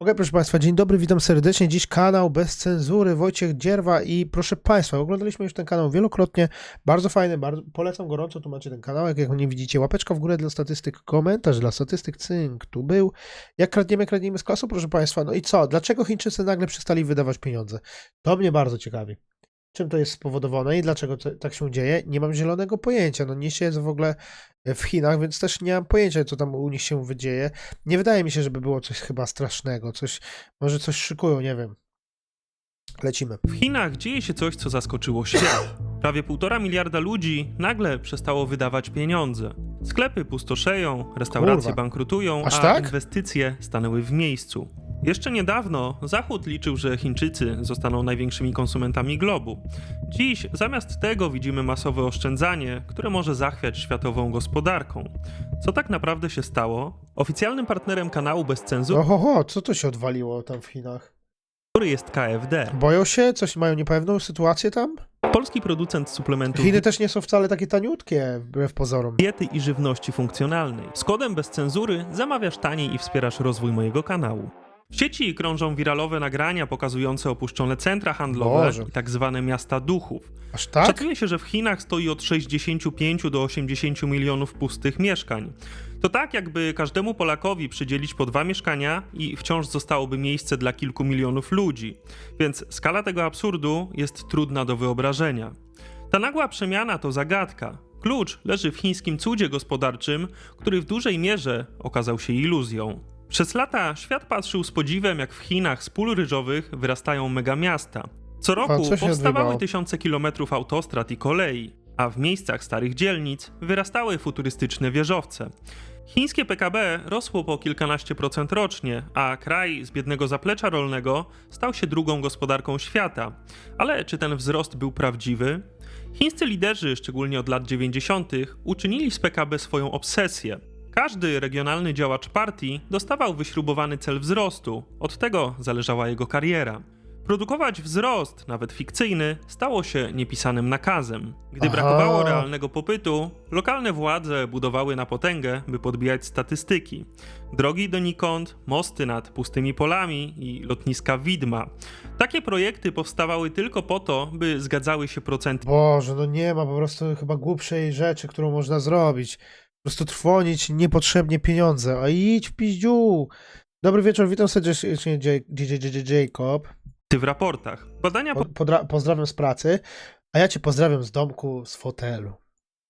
Okej, proszę Państwa, dzień dobry, witam serdecznie. Dziś kanał bez cenzury, Wojciech Dzierwa i proszę Państwa, oglądaliśmy już ten kanał wielokrotnie, bardzo fajny, bardzo, polecam gorąco, tu macie ten kanał, jak nie widzicie, łapeczka w górę dla statystyk, komentarz dla statystyk, cynk, tu był. Jak kradniemy, kradniemy z klasu, proszę Państwa, no i co, dlaczego Chińczycy nagle przestali wydawać pieniądze? To mnie bardzo ciekawi. Czym to jest spowodowane i dlaczego to, tak się dzieje? Nie mam zielonego pojęcia. No nie siedzę w ogóle w Chinach, więc też nie mam pojęcia, co tam u nich się wydzieje. Nie wydaje mi się, żeby było coś chyba strasznego, coś, może coś szykują, nie wiem. Lecimy. W Chinach dzieje się coś, co zaskoczyło świat. Prawie półtora miliarda ludzi nagle przestało wydawać pieniądze. Sklepy pustoszeją, restauracje Kurwa. bankrutują, Aż a tak? inwestycje stanęły w miejscu. Jeszcze niedawno Zachód liczył, że Chińczycy zostaną największymi konsumentami globu. Dziś zamiast tego widzimy masowe oszczędzanie, które może zachwiać światową gospodarką. Co tak naprawdę się stało? Oficjalnym partnerem kanału Bez Cenzury Ohoho, co to się odwaliło tam w Chinach? jest KFD, Boją się? Coś mają niepewną sytuację tam? polski producent suplementów Chiny też nie są wcale takie taniutkie, wbrew pozorom. diety i żywności funkcjonalnej. Z kodem bez cenzury zamawiasz taniej i wspierasz rozwój mojego kanału. W sieci krążą wiralowe nagrania pokazujące opuszczone centra handlowe Boże. i tak zwane miasta duchów. Aż tak? Szacuje się, że w Chinach stoi od 65 do 80 milionów pustych mieszkań. To tak, jakby każdemu Polakowi przydzielić po dwa mieszkania i wciąż zostałoby miejsce dla kilku milionów ludzi. Więc skala tego absurdu jest trudna do wyobrażenia. Ta nagła przemiana to zagadka. Klucz leży w chińskim cudzie gospodarczym, który w dużej mierze okazał się iluzją. Przez lata świat patrzył z podziwem, jak w Chinach z pól ryżowych wyrastają megamiasta. Co roku co powstawały odbywało? tysiące kilometrów autostrad i kolei, a w miejscach starych dzielnic wyrastały futurystyczne wieżowce. Chińskie PKB rosło po kilkanaście procent rocznie, a kraj z biednego zaplecza rolnego stał się drugą gospodarką świata. Ale czy ten wzrost był prawdziwy? Chińscy liderzy, szczególnie od lat 90., uczynili z PKB swoją obsesję. Każdy regionalny działacz partii dostawał wyśrubowany cel wzrostu, od tego zależała jego kariera. Produkować wzrost, nawet fikcyjny, stało się niepisanym nakazem. Gdy Aha. brakowało realnego popytu, lokalne władze budowały na potęgę, by podbijać statystyki. Drogi donikąd, mosty nad pustymi polami i lotniska widma. Takie projekty powstawały tylko po to, by zgadzały się procenty Boże, no nie ma po prostu chyba głupszej rzeczy, którą można zrobić. Po prostu trwonić niepotrzebnie pieniądze. A idź w piździu. Dobry wieczór, witam serdecznie Jacob. w raportach. Badania Po, podra- pozdrawiam z pracy, a ja cię pozdrawiam z domku, z fotelu.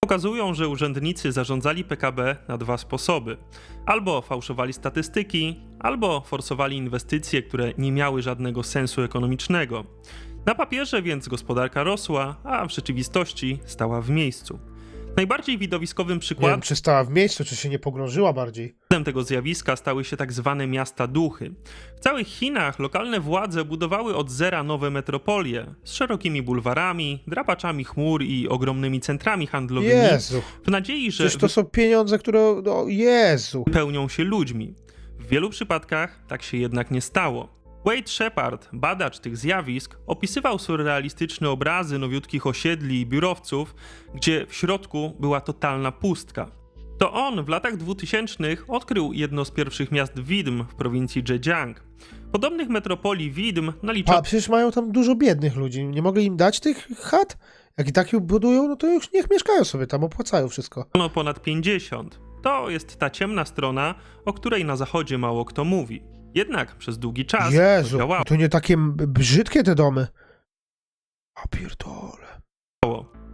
pokazują, że urzędnicy zarządzali PKB na dwa sposoby. Albo fałszowali statystyki, albo forsowali inwestycje, które nie miały żadnego sensu ekonomicznego. Na papierze więc gospodarka rosła, a w rzeczywistości stała w miejscu. Najbardziej widowiskowym przykładem czy stała w miejscu, czy się nie pogrążyła bardziej. tego zjawiska stały się tak zwane miasta duchy. W całych Chinach lokalne władze budowały od zera nowe metropolie z szerokimi bulwarami, drapaczami chmur i ogromnymi centrami handlowymi. Jezu, W nadziei, że przecież to są pieniądze, które... No, Jezu. wypełnią się ludźmi. W wielu przypadkach tak się jednak nie stało. Wade Shepard, badacz tych zjawisk, opisywał surrealistyczne obrazy nowiutkich osiedli i biurowców, gdzie w środku była totalna pustka. To on w latach 2000 odkrył jedno z pierwszych miast widm w prowincji Zhejiang. Podobnych metropolii widm A naliczono przecież mają tam dużo biednych ludzi. Nie mogli im dać tych chat? Jak i tak ją budują, no to już niech mieszkają sobie tam, opłacają wszystko. ponad 50. To jest ta ciemna strona, o której na zachodzie mało kto mówi. Jednak przez długi czas to Jezu, działało. to nie takie brzydkie te domy. A pierdole.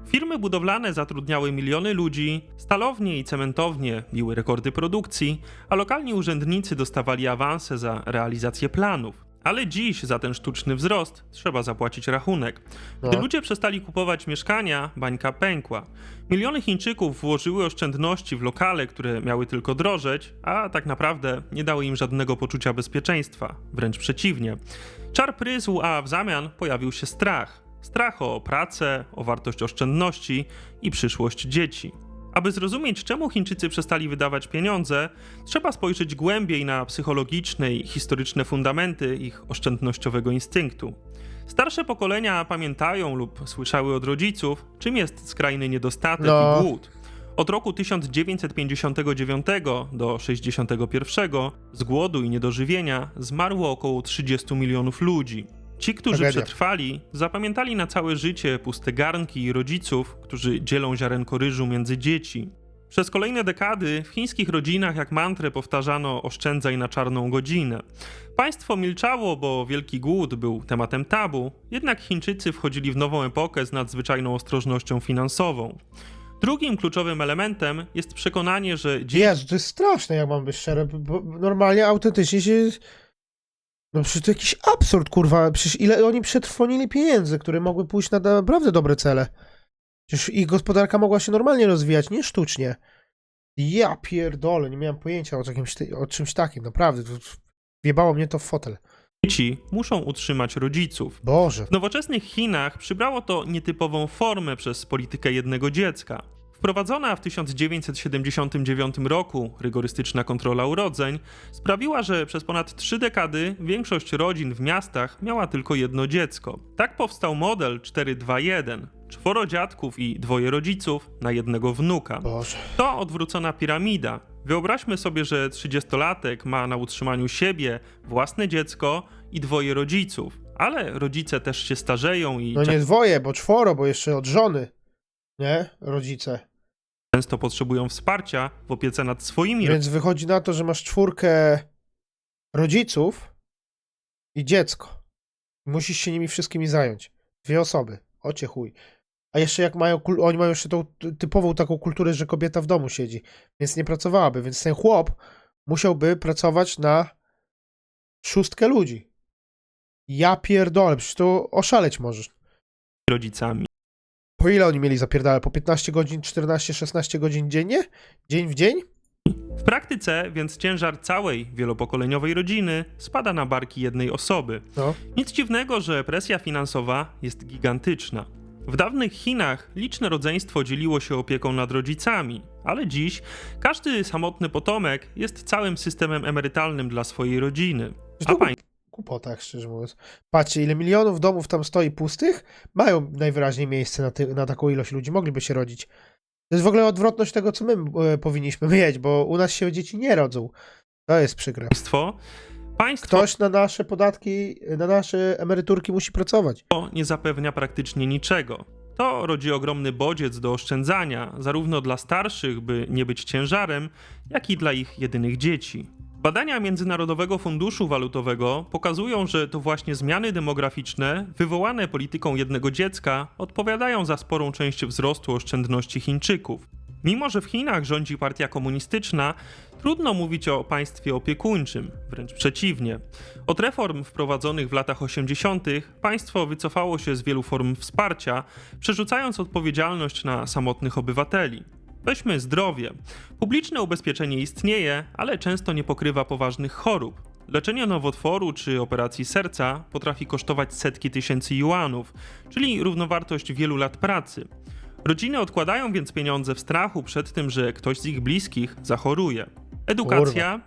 Firmy budowlane zatrudniały miliony ludzi, stalownie i cementownie biły rekordy produkcji, a lokalni urzędnicy dostawali awanse za realizację planów. Ale dziś za ten sztuczny wzrost trzeba zapłacić rachunek. Gdy No. ludzie przestali kupować mieszkania, bańka pękła. Miliony Chińczyków włożyły oszczędności w lokale, które miały tylko drożeć, a tak naprawdę nie dały im żadnego poczucia bezpieczeństwa. Wręcz przeciwnie. Czar pryzł, a w zamian pojawił się strach. Strach o pracę, o wartość oszczędności i przyszłość dzieci. Aby zrozumieć, czemu Chińczycy przestali wydawać pieniądze, trzeba spojrzeć głębiej na psychologiczne i historyczne fundamenty ich oszczędnościowego instynktu. Starsze pokolenia pamiętają lub słyszały od rodziców, czym jest skrajny niedostatek No. i głód. Od roku 1959 do 61 z głodu i niedożywienia zmarło około 30 milionów ludzi. Ci, którzy Tragedia. przetrwali, zapamiętali na całe życie puste garnki i rodziców, którzy dzielą ziarenko ryżu między dzieci. Przez kolejne dekady w chińskich rodzinach jak mantrę powtarzano oszczędzaj na czarną godzinę. Państwo milczało, bo wielki głód był tematem tabu, jednak Chińczycy wchodzili w nową epokę z nadzwyczajną ostrożnością finansową. Drugim kluczowym elementem jest przekonanie, że dzieci Jezu, to jest straszne, jak mam być szczery, bo normalnie, autentycznie się... No przecież to jakiś absurd, kurwa, przecież ile oni przetrwonili pieniędzy, które mogły pójść na naprawdę dobre cele. Przecież ich gospodarka mogła się normalnie rozwijać, nie sztucznie. Ja pierdolę, nie miałem pojęcia o, jakimś, o czymś takim, naprawdę. Wjebało mnie to w fotel. muszą utrzymać rodziców. Boże. W nowoczesnych Chinach przybrało to nietypową formę przez politykę jednego dziecka. Wprowadzona w 1979 roku rygorystyczna kontrola urodzeń sprawiła, że przez ponad trzy dekady większość rodzin w miastach miała tylko jedno dziecko. Tak powstał model 4-2-1. Czworo dziadków i dwoje rodziców na jednego wnuka. Boże. To odwrócona piramida. Wyobraźmy sobie, że 30-latek ma na utrzymaniu siebie, własne dziecko i dwoje rodziców. Ale rodzice też się starzeją i No nie dwoje, bo czworo, bo jeszcze od żony. Nie? Rodzice. Często potrzebują wsparcia w opiece nad swoimi Więc wychodzi na to, że masz czwórkę rodziców i dziecko. Musisz się nimi wszystkimi zająć. Dwie osoby. Ocie chuj. A jeszcze jak mają, oni mają jeszcze tą ty- typową taką kulturę, że kobieta w domu siedzi, więc nie pracowałaby, więc ten chłop musiałby pracować na szóstkę ludzi. Ja pierdolę, przecież to oszaleć możesz. rodzicami. Po ile oni mieli zapierdalać? Po 15 godzin, 14, 16 godzin dziennie? Dzień w dzień? W praktyce więc ciężar całej wielopokoleniowej rodziny spada na barki jednej osoby. No. Nic dziwnego, że presja finansowa jest gigantyczna. W dawnych Chinach liczne rodzeństwo dzieliło się opieką nad rodzicami, ale dziś każdy samotny potomek jest całym systemem emerytalnym dla swojej rodziny. A to państwo Kupota, jak szczerze mówiąc. Patrzcie, ile milionów domów tam stoi pustych, mają najwyraźniej miejsce na, ty, na taką ilość ludzi, mogliby się rodzić. To jest w ogóle odwrotność tego, co my e, powinniśmy mieć, bo u nas się dzieci nie rodzą. To jest przykre. państwo Ktoś na nasze podatki, na nasze emeryturki musi pracować. nie zapewnia praktycznie niczego. To rodzi ogromny bodziec do oszczędzania, zarówno dla starszych, by nie być ciężarem, jak i dla ich jedynych dzieci. Badania Międzynarodowego Funduszu Walutowego pokazują, że to właśnie zmiany demograficzne wywołane polityką jednego dziecka odpowiadają za sporą część wzrostu oszczędności Chińczyków. Mimo, że w Chinach rządzi partia komunistyczna, trudno mówić o państwie opiekuńczym, wręcz przeciwnie. Od reform wprowadzonych w latach 80. państwo wycofało się z wielu form wsparcia, przerzucając odpowiedzialność na samotnych obywateli. Weźmy zdrowie. Publiczne ubezpieczenie istnieje, ale często nie pokrywa poważnych chorób. Leczenie nowotworu czy operacji serca potrafi kosztować setki tysięcy juanów, czyli równowartość wielu lat pracy. Rodziny odkładają więc pieniądze w strachu przed tym, że ktoś z ich bliskich zachoruje. Edukacja.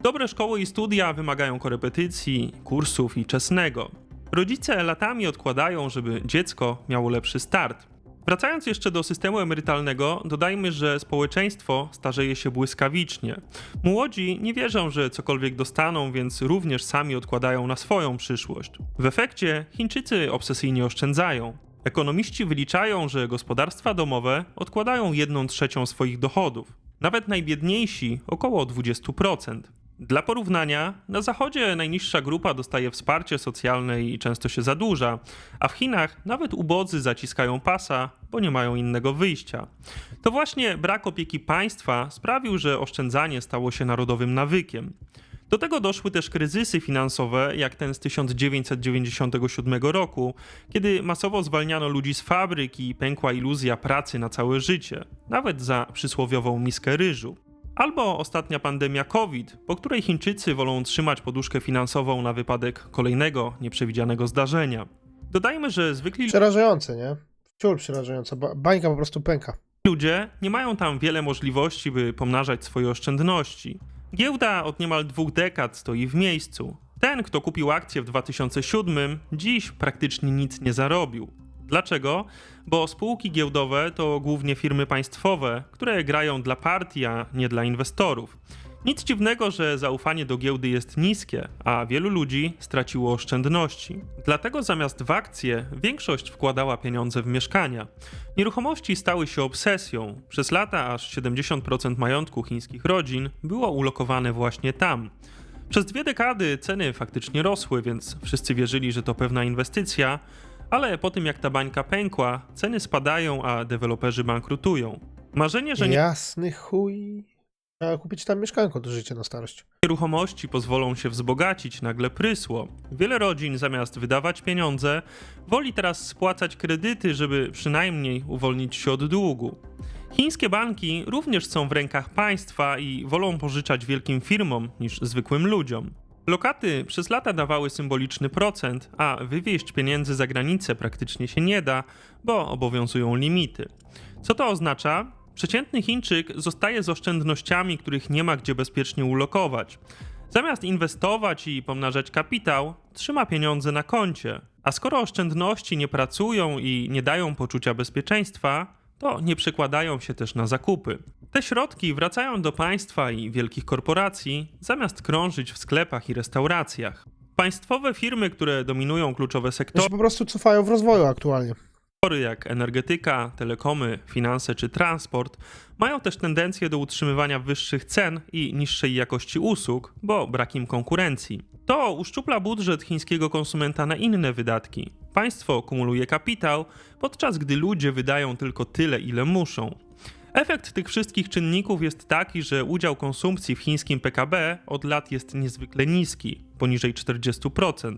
Dobre szkoły i studia wymagają korepetycji, kursów i czesnego. Rodzice latami odkładają, żeby dziecko miało lepszy start. Wracając jeszcze do systemu emerytalnego, dodajmy, że społeczeństwo starzeje się błyskawicznie. Młodzi nie wierzą, że cokolwiek dostaną, więc również sami odkładają na swoją przyszłość. W efekcie Chińczycy obsesyjnie oszczędzają. Ekonomiści wyliczają, że gospodarstwa domowe odkładają jedną trzecią swoich dochodów. Nawet najbiedniejsi około 20%. Dla porównania, na Zachodzie najniższa grupa dostaje wsparcie socjalne i często się zadłuża, a w Chinach nawet ubodzy zaciskają pasa, bo nie mają innego wyjścia. To właśnie brak opieki państwa sprawił, że oszczędzanie stało się narodowym nawykiem. Do tego doszły też kryzysy finansowe, jak ten z 1997 roku, kiedy masowo zwalniano ludzi z fabryk i pękła iluzja pracy na całe życie, nawet za przysłowiową miskę ryżu. Albo ostatnia pandemia COVID, po której Chińczycy wolą trzymać poduszkę finansową na wypadek kolejnego nieprzewidzianego zdarzenia. Dodajmy, że zwykli Przerażające, nie? Ciul przerażająca. Ba- bańka po prostu pęka. ludzie nie mają tam wiele możliwości, by pomnażać swoje oszczędności. Giełda od niemal dwóch dekad stoi w miejscu. Ten, kto kupił akcję w 2007, dziś praktycznie nic nie zarobił. Dlaczego? Bo spółki giełdowe to głównie firmy państwowe, które grają dla partii, a nie dla inwestorów. Nic dziwnego, że zaufanie do giełdy jest niskie, a wielu ludzi straciło oszczędności. Dlatego zamiast w akcje większość wkładała pieniądze w mieszkania. Nieruchomości stały się obsesją. Przez lata aż 70% majątku chińskich rodzin było ulokowane właśnie tam. Przez dwie dekady ceny faktycznie rosły, więc wszyscy wierzyli, że to pewna inwestycja, ale po tym jak ta bańka pękła, ceny spadają, a deweloperzy bankrutują. Marzenie, że Jasny chuj. Trzeba kupić tam mieszkanko do życia na starość. nieruchomości pozwolą się wzbogacić, nagle prysło. Wiele rodzin zamiast wydawać pieniądze, woli teraz spłacać kredyty, żeby przynajmniej uwolnić się od długu. Chińskie banki również są w rękach państwa i wolą pożyczać wielkim firmom niż zwykłym ludziom. Lokaty przez lata dawały symboliczny procent, a wywieźć pieniędzy za granicę praktycznie się nie da, bo obowiązują limity. Co to oznacza? Przeciętny Chińczyk zostaje z oszczędnościami, których nie ma gdzie bezpiecznie ulokować. Zamiast inwestować i pomnażać kapitał, trzyma pieniądze na koncie. A skoro oszczędności nie pracują i nie dają poczucia bezpieczeństwa, to nie przekładają się też na zakupy. Te środki wracają do państwa i wielkich korporacji, zamiast krążyć w sklepach i restauracjach. Państwowe firmy, które dominują kluczowe To sektory, się po prostu cofają w rozwoju aktualnie. jak energetyka, telekomy, finanse czy transport mają też tendencję do utrzymywania wyższych cen i niższej jakości usług, bo brak im konkurencji. To uszczupla budżet chińskiego konsumenta na inne wydatki. Państwo kumuluje kapitał, podczas gdy ludzie wydają tylko tyle, ile muszą. Efekt tych wszystkich czynników jest taki, że udział konsumpcji w chińskim PKB od lat jest niezwykle niski, poniżej 40%.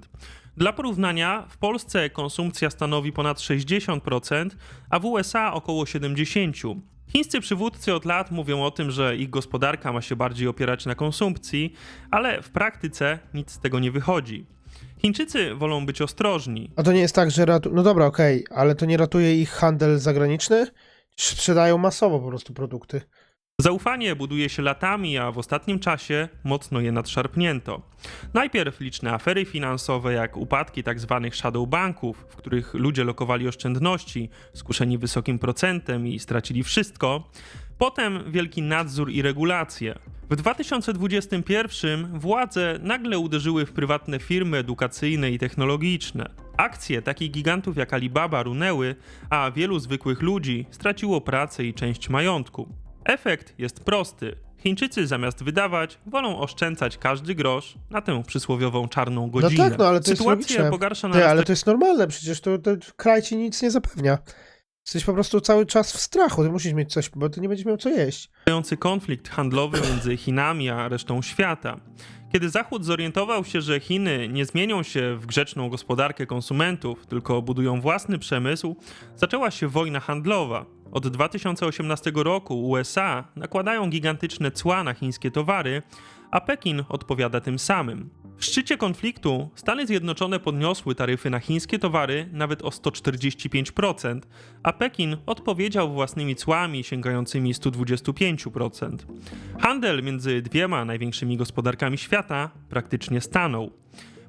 Dla porównania, w Polsce konsumpcja stanowi ponad 60%, a w USA około 70%. Chińscy przywódcy od lat mówią o tym, że ich gospodarka ma się bardziej opierać na konsumpcji, ale w praktyce nic z tego nie wychodzi. Chińczycy wolą być ostrożni, A to nie jest tak, że ratu... No dobra, okej, ale to nie ratuje ich handel zagraniczny? Sprzedają masowo po prostu produkty. Zaufanie buduje się latami, a w ostatnim czasie mocno je nadszarpnięto. Najpierw liczne afery finansowe, jak upadki tzw. shadow banków, w których ludzie lokowali oszczędności, skuszeni wysokim procentem i stracili wszystko. Potem wielki nadzór i regulacje. W 2021 władze nagle uderzyły w prywatne firmy edukacyjne i technologiczne. Akcje takich gigantów jak Alibaba runęły, a wielu zwykłych ludzi straciło pracę i część majątku. Efekt jest prosty. Chińczycy zamiast wydawać, wolą oszczędzać każdy grosz na tę przysłowiową czarną No godzinę. tak, no ale to jest Sytuację logiczne. pogarsza Ty, ale narasta- to jest normalne, przecież to, to kraj ci nic nie zapewnia. Jesteś po prostu cały czas w strachu, ty musisz mieć coś, bo ty nie będziesz miał co jeść. konflikt handlowy między Chinami a resztą świata. Kiedy Zachód zorientował się, że Chiny nie zmienią się w grzeczną gospodarkę konsumentów, tylko budują własny przemysł, zaczęła się wojna handlowa. Od 2018 roku USA nakładają gigantyczne cła na chińskie towary, a Pekin odpowiada tym samym. W szczycie konfliktu Stany Zjednoczone podniosły taryfy na chińskie towary nawet o 145%, a Pekin odpowiedział własnymi cłami sięgającymi 125%. Handel między dwiema największymi gospodarkami świata praktycznie stanął.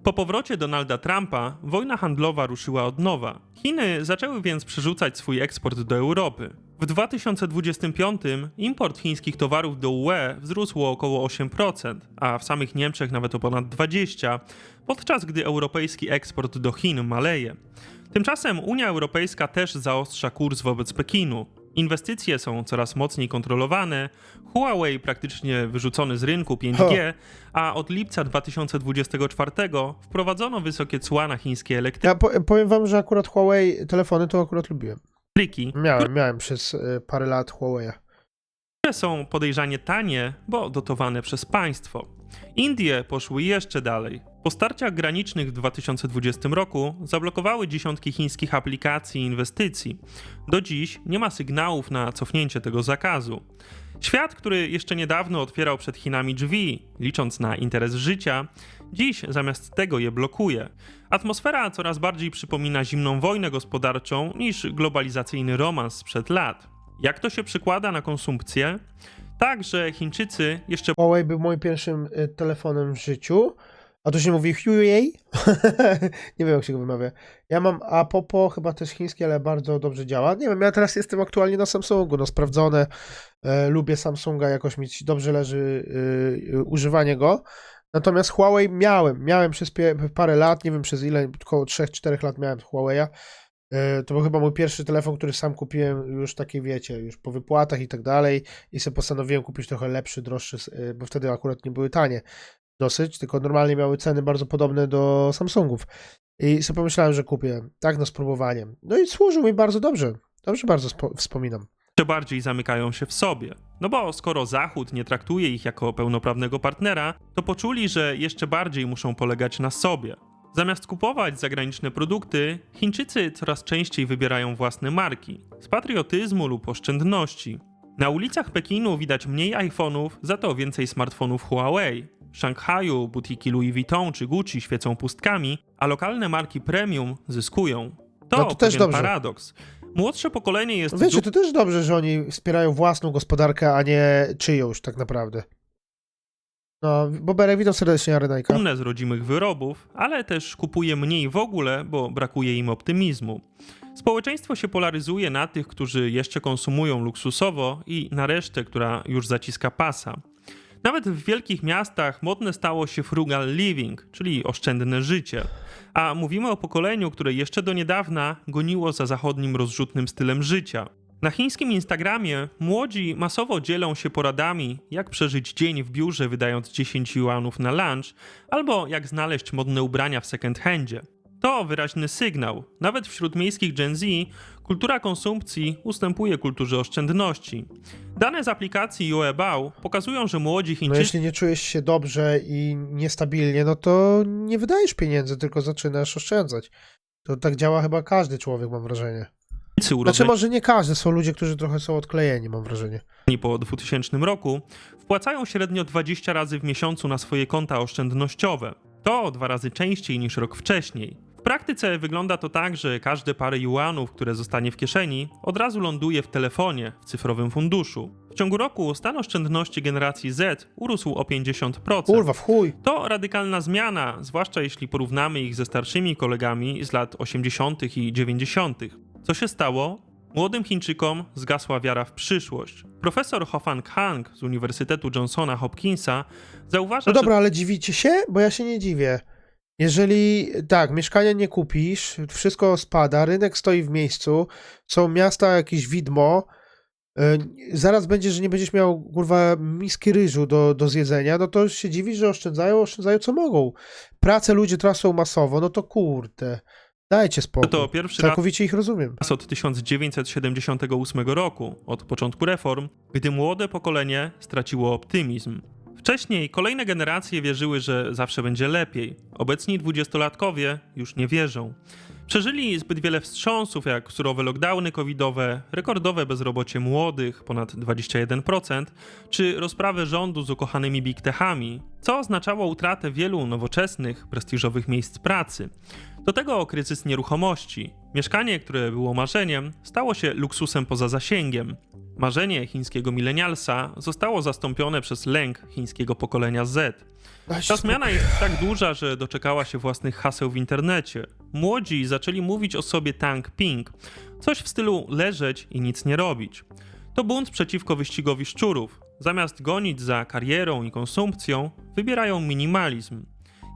Po powrocie Donalda Trumpa wojna handlowa ruszyła od nowa. Chiny zaczęły więc przerzucać swój eksport do Europy. W 2025 import chińskich towarów do UE wzrósł o około 8%, a w samych Niemczech nawet o ponad 20%, podczas gdy europejski eksport do Chin maleje. Tymczasem Unia Europejska też zaostrza kurs wobec Pekinu. Inwestycje są coraz mocniej kontrolowane, Huawei praktycznie wyrzucony z rynku 5G, a od lipca 2024 wprowadzono wysokie cła na chińskie Ja po, powiem wam, że akurat Huawei telefony to akurat lubiłem. elektryki, Miałem, miałem przez y, parę lat Huawei'a. które są podejrzanie tanie, bo dotowane przez państwo. Indie poszły jeszcze dalej. Po starciach granicznych w 2020 roku zablokowały dziesiątki chińskich aplikacji i inwestycji. Do dziś nie ma sygnałów na cofnięcie tego zakazu. Świat, który jeszcze niedawno otwierał przed Chinami drzwi, licząc na interes życia, dziś zamiast tego je blokuje. Atmosfera coraz bardziej przypomina zimną wojnę gospodarczą niż globalizacyjny romans sprzed lat. Jak to się przykłada na konsumpcję? Tak, że Chińczycy jeszcze Huawei był moim pierwszym y, telefonem w życiu. A tu się mówi Huey? nie wiem, jak się go wymawia. Ja mam Apopo, chyba też chińskie, ale bardzo dobrze działa. Nie wiem, ja teraz jestem aktualnie na Samsungu, no sprawdzone. E, lubię Samsunga, jakoś mi dobrze leży e, e, używanie go. Natomiast Huawei miałem, miałem przez parę lat, nie wiem przez ile, około 3-4 lat miałem Huawei'a. E, To był chyba mój pierwszy telefon, który sam kupiłem już taki, wiecie, już po wypłatach i tak dalej i sobie postanowiłem kupić trochę lepszy, droższy, e, bo wtedy akurat nie były tanie dosyć, tylko normalnie miały ceny bardzo podobne do Samsungów. I sobie pomyślałem, że kupię, tak, no spróbowaniem. No i służył mi bardzo dobrze. Dobrze bardzo spo- wspominam. jeszcze bardziej zamykają się w sobie. No bo skoro Zachód nie traktuje ich jako pełnoprawnego partnera, to poczuli, że jeszcze bardziej muszą polegać na sobie. Zamiast kupować zagraniczne produkty, Chińczycy coraz częściej wybierają własne marki z patriotyzmu lub oszczędności. Na ulicach Pekinu widać mniej iPhone'ów, za to więcej smartfonów Huawei. W Szanghaju butiki Louis Vuitton czy Gucci świecą pustkami, a lokalne marki premium zyskują. To, No to też dobrze. paradoks. Młodsze pokolenie jest Wiecie, to też dobrze, że oni wspierają własną gospodarkę, a nie czyjąś tak naprawdę. No, Boberek, witam serdecznie, Arenajka. dumne z rodzimych wyrobów, ale też kupuje mniej w ogóle, bo brakuje im optymizmu. Społeczeństwo się polaryzuje na tych, którzy jeszcze konsumują luksusowo i na resztę, która już zaciska pasa. Nawet w wielkich miastach modne stało się frugal living, czyli oszczędne życie. A mówimy o pokoleniu, które jeszcze do niedawna goniło za zachodnim rozrzutnym stylem życia. Na chińskim Instagramie młodzi masowo dzielą się poradami, jak przeżyć dzień w biurze wydając 10 juanów na lunch, albo jak znaleźć modne ubrania w second handzie. To wyraźny sygnał. Nawet wśród miejskich Gen Z kultura konsumpcji ustępuje kulturze oszczędności. Dane z aplikacji YouAbout pokazują, że młodzi No Chińczycy jeśli nie czujesz się dobrze i niestabilnie, no to nie wydajesz pieniędzy, tylko zaczynasz oszczędzać. To tak działa chyba każdy człowiek, mam wrażenie. Znaczy urodzeni może nie każdy, są ludzie, którzy trochę są odklejeni, mam wrażenie. po 2000 roku wpłacają średnio 20 razy w miesiącu na swoje konta oszczędnościowe. To dwa razy częściej niż rok wcześniej. W praktyce wygląda to tak, że każde parę juanów, które zostanie w kieszeni, od razu ląduje w telefonie, w cyfrowym funduszu. W ciągu roku stan oszczędności generacji Z urósł o 50%. Kurwa, w chuj. To radykalna zmiana, zwłaszcza jeśli porównamy ich ze starszymi kolegami z lat 80. i 90. Co się stało? Młodym Chińczykom zgasła wiara w przyszłość. Profesor Hofan Kang z Uniwersytetu Johnsona Hopkinsa zauważa, No że dobra, ale dziwicie się? Bo ja się nie dziwię. Jeżeli tak, mieszkania nie kupisz, wszystko spada, rynek stoi w miejscu, są miasta jakieś widmo, y, zaraz będzie, że nie będziesz miał kurwa miski ryżu do, do zjedzenia, no to się dziwisz, że oszczędzają, oszczędzają co mogą. Pracę ludzie tracą masowo, no to kurde, dajcie spokój. to pierwszy raz Całkowicie ich rozumiem. od 1978 roku, od początku reform, gdy młode pokolenie straciło optymizm. Wcześniej kolejne generacje wierzyły, że zawsze będzie lepiej. Obecni dwudziestolatkowie już nie wierzą. Przeżyli zbyt wiele wstrząsów, jak surowe lockdowny covidowe, rekordowe bezrobocie młodych, ponad 21%, czy rozprawę rządu z ukochanymi big techami, co oznaczało utratę wielu nowoczesnych, prestiżowych miejsc pracy. Do tego kryzys nieruchomości. Mieszkanie, które było marzeniem, stało się luksusem poza zasięgiem. Marzenie chińskiego milenialsa zostało zastąpione przez lęk chińskiego pokolenia Z. Ta zmiana jest tak duża, że doczekała się własnych haseł w internecie. Młodzi zaczęli mówić o sobie Tang Ping, coś w stylu leżeć i nic nie robić. To bunt przeciwko wyścigowi szczurów. Zamiast gonić za karierą i konsumpcją, wybierają minimalizm.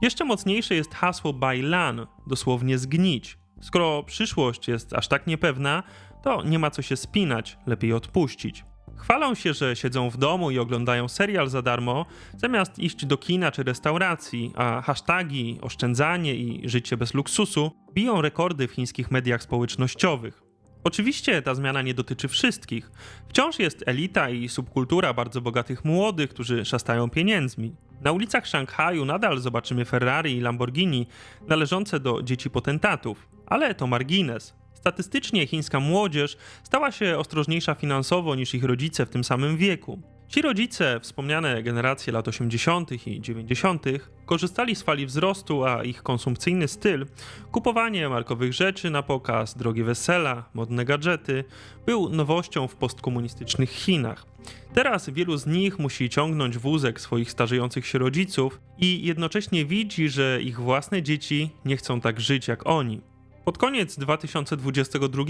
Jeszcze mocniejsze jest hasło Bailan, dosłownie zgnić. Skoro przyszłość jest aż tak niepewna, to nie ma co się spinać, lepiej odpuścić. Chwalą się, że siedzą w domu i oglądają serial za darmo, zamiast iść do kina czy restauracji, a hasztagi oszczędzanie i życie bez luksusu biją rekordy w chińskich mediach społecznościowych. Oczywiście ta zmiana nie dotyczy wszystkich. Wciąż jest elita i subkultura bardzo bogatych młodych, którzy szastają pieniędzmi. Na ulicach Szanghaju nadal zobaczymy Ferrari i Lamborghini należące do dzieci potentatów, ale to margines. Statystycznie chińska młodzież stała się ostrożniejsza finansowo niż ich rodzice w tym samym wieku. Ci rodzice, wspomniane generacje lat 80. i 90., korzystali z fali wzrostu, a ich konsumpcyjny styl, kupowanie markowych rzeczy na pokaz, drogie wesela, modne gadżety, był nowością w postkomunistycznych Chinach. Teraz wielu z nich musi ciągnąć wózek swoich starzejących się rodziców i jednocześnie widzi, że ich własne dzieci nie chcą tak żyć jak oni. Pod koniec 2022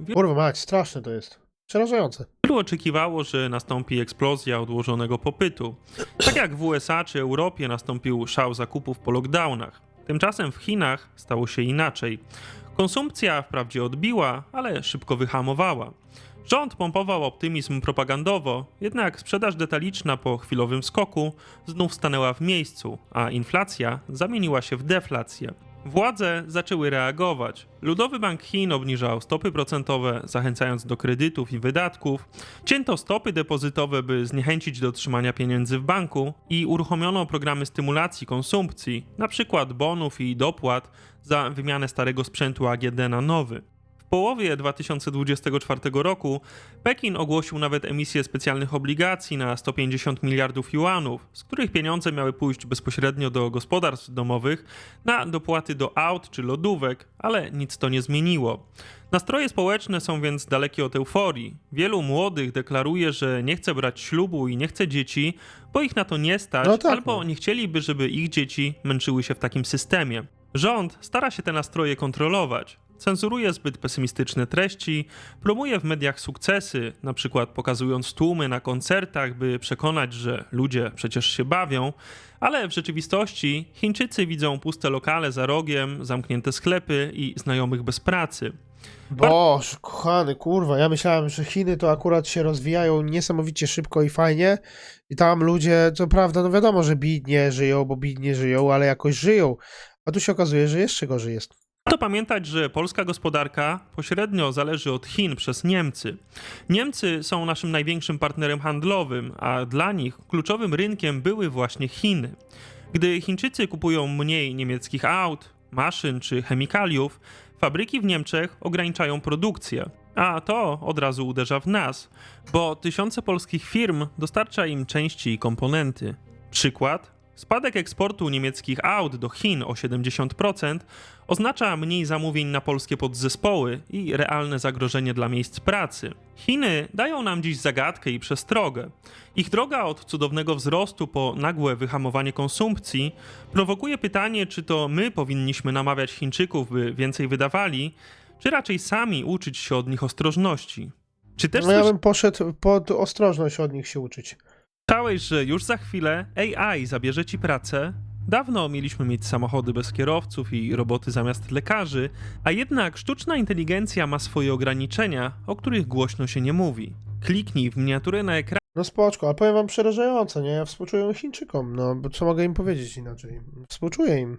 wielu Kurwa mać, straszne to jest. Przerażające. oczekiwało, że nastąpi eksplozja odłożonego popytu. Tak jak w USA czy Europie nastąpił szał zakupów po lockdownach. Tymczasem w Chinach stało się inaczej. Konsumpcja wprawdzie odbiła, ale szybko wyhamowała. Rząd pompował optymizm propagandowo, jednak sprzedaż detaliczna po chwilowym skoku znów stanęła w miejscu, a inflacja zamieniła się w deflację. Władze zaczęły reagować. Ludowy Bank Chin obniżał stopy procentowe, zachęcając do kredytów i wydatków. Cięto stopy depozytowe, by zniechęcić do trzymania pieniędzy w banku i uruchomiono programy stymulacji konsumpcji, np. bonów i dopłat za wymianę starego sprzętu AGD na nowy. Połowie 2024 roku Pekin ogłosił nawet emisję specjalnych obligacji na 150 miliardów juanów, z których pieniądze miały pójść bezpośrednio do gospodarstw domowych na dopłaty do aut czy lodówek, ale nic to nie zmieniło. Nastroje społeczne są więc dalekie od euforii. Wielu młodych deklaruje, że nie chce brać ślubu i nie chce dzieci, bo ich na to nie stać, No tak, albo no. nie chcieliby, żeby ich dzieci męczyły się w takim systemie. Rząd stara się te nastroje kontrolować. Cenzuruje zbyt pesymistyczne treści, promuje w mediach sukcesy, na przykład pokazując tłumy na koncertach, by przekonać, że ludzie przecież się bawią, ale w rzeczywistości Chińczycy widzą puste lokale za rogiem, zamknięte sklepy i znajomych bez pracy. Boże, kochany, kurwa, ja myślałem, że Chiny to akurat się rozwijają niesamowicie szybko i fajnie i tam ludzie, co prawda, no wiadomo, że bidnie żyją, bo bidnie żyją, ale jakoś żyją, a tu się okazuje, że jeszcze gorzej jest. Warto pamiętać, że polska gospodarka pośrednio zależy od Chin przez Niemcy. Niemcy są naszym największym partnerem handlowym, a dla nich kluczowym rynkiem były właśnie Chiny. Gdy Chińczycy kupują mniej niemieckich aut, maszyn czy chemikaliów, fabryki w Niemczech ograniczają produkcję. A to od razu uderza w nas, bo tysiące polskich firm dostarcza im części i komponenty. Przykład: spadek eksportu niemieckich aut do Chin o 70% oznacza mniej zamówień na polskie podzespoły i realne zagrożenie dla miejsc pracy. Chiny dają nam dziś zagadkę i przestrogę. Ich droga od cudownego wzrostu po nagłe wyhamowanie konsumpcji prowokuje pytanie, czy to my powinniśmy namawiać Chińczyków, by więcej wydawali, czy raczej sami uczyć się od nich ostrożności. Czy też No ja bym poszedł pod ostrożność od nich się uczyć. Słyszałeś, że już za chwilę AI zabierze ci pracę? Dawno mieliśmy mieć samochody bez kierowców i roboty zamiast lekarzy, a jednak sztuczna inteligencja ma swoje ograniczenia, o których głośno się nie mówi. Kliknij w miniaturę na ekranie. No spoczko, ale powiem wam przerażająco, nie? Ja współczuję Chińczykom, no bo co mogę im powiedzieć inaczej? Współczuję im.